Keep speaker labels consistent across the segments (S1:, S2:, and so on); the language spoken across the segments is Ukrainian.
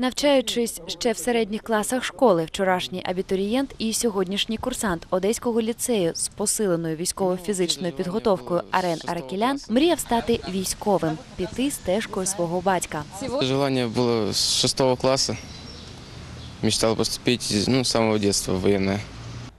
S1: Навчаючись ще в середніх класах школи, вчорашній абітурієнт і сьогоднішній курсант Одеського ліцею з посиленою військово-фізичною підготовкою Арен Аракілян мріяв стати військовим, піти стежкою свого батька.
S2: Желання було з шостого класу. Мечтав поступити ну, з самого дитинства в военное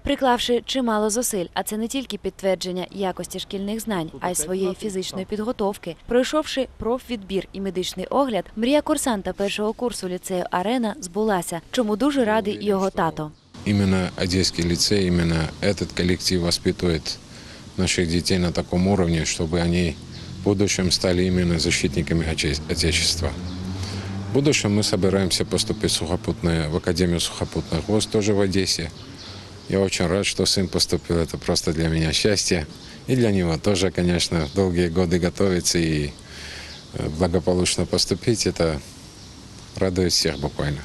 S1: Приклавши чимало зусиль, а це не тільки підтвердження якості шкільних знань, а й своєї фізичної підготовки. Пройшовши профвідбір і медичний огляд, мрія курсанта першого курсу ліцею Арена збулася, чому дуже радий його тато.
S3: Именно Одесский лицей, именно этот коллектив воспитывает наших детей на таком уровне, чтобы они в будущем стали именно защитниками Отече- Отечества. В будущем мы собираемся поступить в, сухопутное, в Академию сухопутных войск, тоже в Одессе. Я очень рад, что сын поступил. Это просто для меня счастье. И для него тоже, конечно, долгие годы готовиться и э, благополучно поступить. Это радует всех буквально.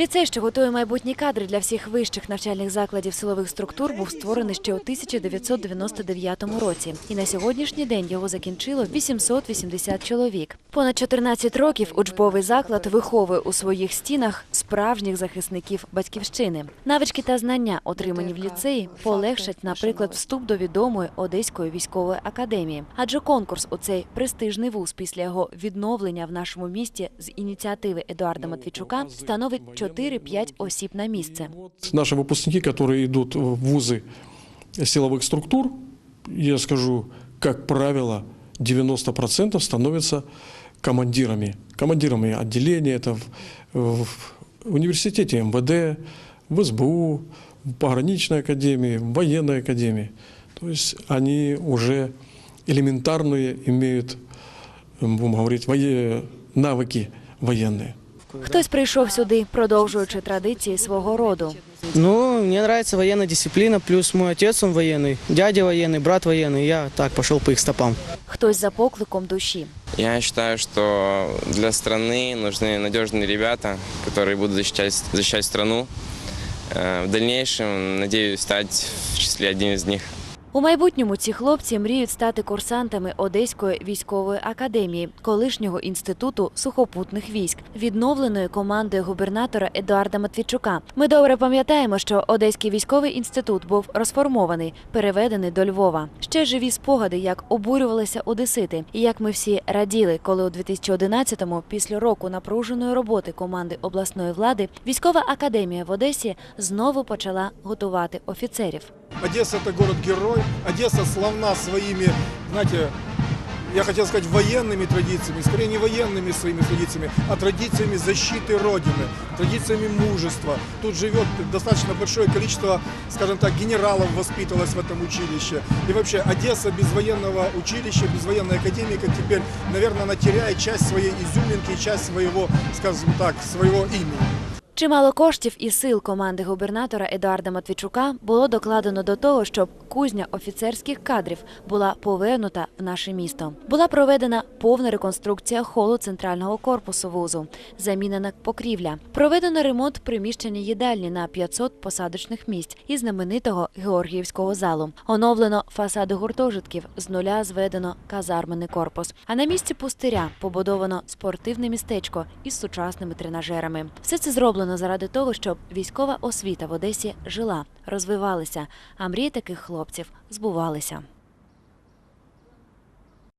S1: Ліцей, що готує майбутні кадри для всіх вищих навчальних закладів силових структур, був створений ще у 1999 році. І на сьогоднішній день його закінчило 880 чоловік. Понад 14 років учбовий заклад виховує у своїх стінах справжніх захисників батьківщини. Навички та знання, отримані в ліцеї, полегшать, наприклад, вступ до відомої Одеської військової академії. Адже конкурс у цей престижний вуз після його відновлення в нашому місті з ініціативи Едуарда Матвійчука становить 4-5 осіб на місце.
S4: Наши выпускники, которые идут в вузы силовых структур, я скажу, как правило, 90% становятся командирами. Командирами отделения, это в, в университете МВД, в СБУ, в пограничной академии, в военной академии. То есть они уже элементарные имеют, будем говорить, навыки военные.
S1: Хтось прийшов сюди, продовжуючи традиції свого роду.
S5: Ну, мне нравится военная дисциплина, плюс мой отец, он военный, дядя военный, брат военный, я так пошел по их стопам.
S1: Хтось за покликом душі.
S2: Я считаю, что для страны нужны надежные ребята, которые будут защищать, защищать страну. Э, В дальнейшем, надеюсь, стать в числе одним из них.
S1: У майбутньому ці хлопці мріють стати курсантами Одеської військової академії, колишнього інституту сухопутних військ, відновленої командою губернатора Едуарда Матвійчука. Ми добре пам'ятаємо, що Одеський військовий інститут був розформований, переведений до Львова. Ще живі спогади, як обурювалися одесити, і як ми всі раділи, коли у 2011-му, після року напруженої роботи команди обласної влади, військова академія в Одесі знову почала готувати офіцерів.
S6: Одесса – это город-герой. Одесса славна своими, знаете, я хотел сказать военными традициями, скорее не военными своими традициями, а традициями защиты Родины, традициями мужества. Тут живет достаточно большое количество, скажем так, генералов воспитывалось в этом училище. И вообще Одесса без военного училища, без военной академии, как теперь, наверное, она теряет часть своей изюминки, часть своего, скажем так, своего имени.
S1: Чимало коштів і сил команди губернатора Едуарда Матвійчука було докладено до того, щоб кузня офіцерських кадрів була повернута в наше місто. Була проведена повна реконструкція холу центрального корпусу вузу, замінена покрівля. Проведено ремонт приміщення їдальні на 500 посадочних місць і знаменитого Георгіївського залу. Оновлено фасади гуртожитків, з нуля зведено казармений корпус. А на місці пустиря побудовано спортивне містечко із сучасними тренажерами. Все це зроблено заради того, щоб військова освіта в Одесі жила, розвивалася, а мрії таких хлопців збувалися.